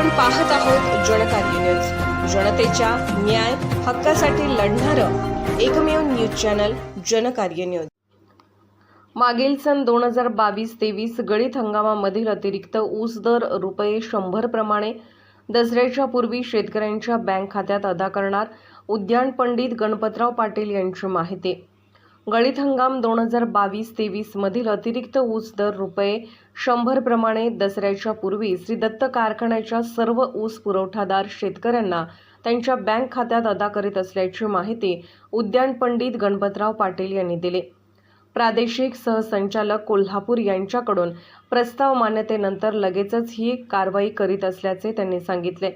आपण पाहत आहोत जनकार्य न्यूज. जनतेच्या न्याय हक्कासाठी लढणारं एकमेव न्यूज चॅनल जनकार्य न्यूज. मागील सन दोन हजार बावीस तेवीस गळीत हंगामामधील अतिरिक्त ऊस दर रुपये शंभर प्रमाणे दसऱ्याच्या पूर्वी शेतकऱ्यांच्या बँक खात्यात अदा करणार उद्यान पंडित गणपतराव पाटील यांची माहिती. गळीत हंगाम दोन हजार बावीस तेवीसमधील अतिरिक्त ऊस दर रुपये शंभरप्रमाणे दसऱ्याच्या पूर्वी श्री दत्त कारखान्याच्या सर्व ऊस पुरवठादार शेतकऱ्यांना त्यांच्या बँक खात्यात अदा करीत असल्याची माहिती उद्यान पंडित गणपतराव पाटील यांनी दिली. प्रादेशिक सहसंचालक कोल्हापूर यांच्याकडून प्रस्ताव मान्यतेनंतर लगेचच ही कारवाई करीत असल्याचे त्यांनी सांगितले.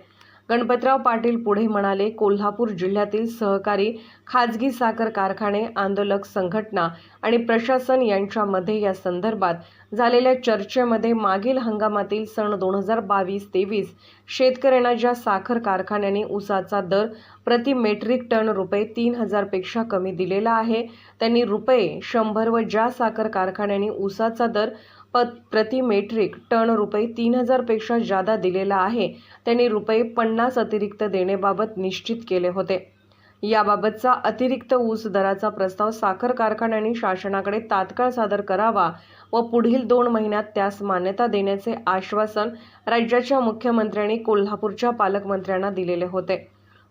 गणपतराव पाटील पुढे म्हणाले कोल्हापूर जिल्ह्यातील सहकारी खाजगी साखर कारखाने आंदोलक संघटना आणि प्रशासन यांच्यामध्ये या संदर्भात झालेल्या चर्चेमध्ये मागील हंगामातील सण दोन हजार बावीस तेवीस शेतकऱ्यांना ज्या साखर कारखान्यांनी ऊसाचा दर प्रति मेट्रिक टन रुपये तीन हजारपेक्षा कमी दिलेला आहे त्यांनी रुपये शंभर व ज्या साखर कारखान्यांनी ऊसाचा दर पत प्रति मेट्रिक टन रुपये तीन हजारपेक्षा जादा दिलेला आहे. त्यांनी रुपये पन्नास अतिरिक्त देण्याबाबत निश्चित केले होते. याबाबतचा अतिरिक्त ऊस दराचा प्रस्ताव साखर कारखान्यांनी शासनाकडे तात्काळ सादर करावा व पुढील दोन महिन्यात त्यास मान्यता देण्याचे आश्वासन राज्याच्या मुख्यमंत्र्यांनी कोल्हापूरच्या पालकमंत्र्यांना दिलेले होते.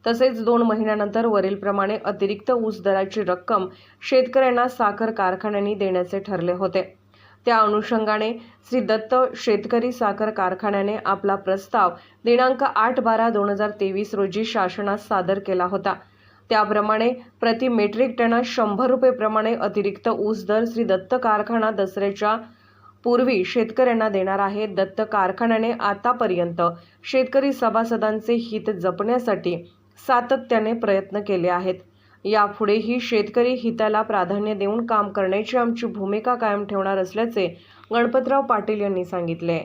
तसेच दोन महिन्यानंतर वरीलप्रमाणे अतिरिक्त ऊस दराची रक्कम शेतकऱ्यांना साखर कारखान्यांनी देण्याचे ठरले होते. त्या अनुषंगाने श्री दत्त शेतकरी साखर कारखान्याने आपला प्रस्ताव दिनांक आठ बारा दोन हजार तेवीस रोजी शासनास सादर केला होता. त्याप्रमाणे प्रति मेट्रिक टनास शंभर रुपयेप्रमाणे अतिरिक्त ऊस दर श्री दत्त कारखाना दसऱ्याच्या पूर्वी शेतकऱ्यांना देणार आहे. दत्त कारखान्याने आतापर्यंत शेतकरी सभासदांचे हित जपण्यासाठी सातत्याने प्रयत्न केले आहेत. यापुढेही शेतकरी हिताला प्राधान्य देऊन काम करण्याची आमची भूमिका कायम ठेवणार असल्याचे गणपतराव पाटील यांनी सांगितले.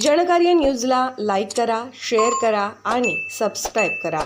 जनकार्य न्यूजला लाईक करा शेअर करा आणि सबस्क्राईब करा.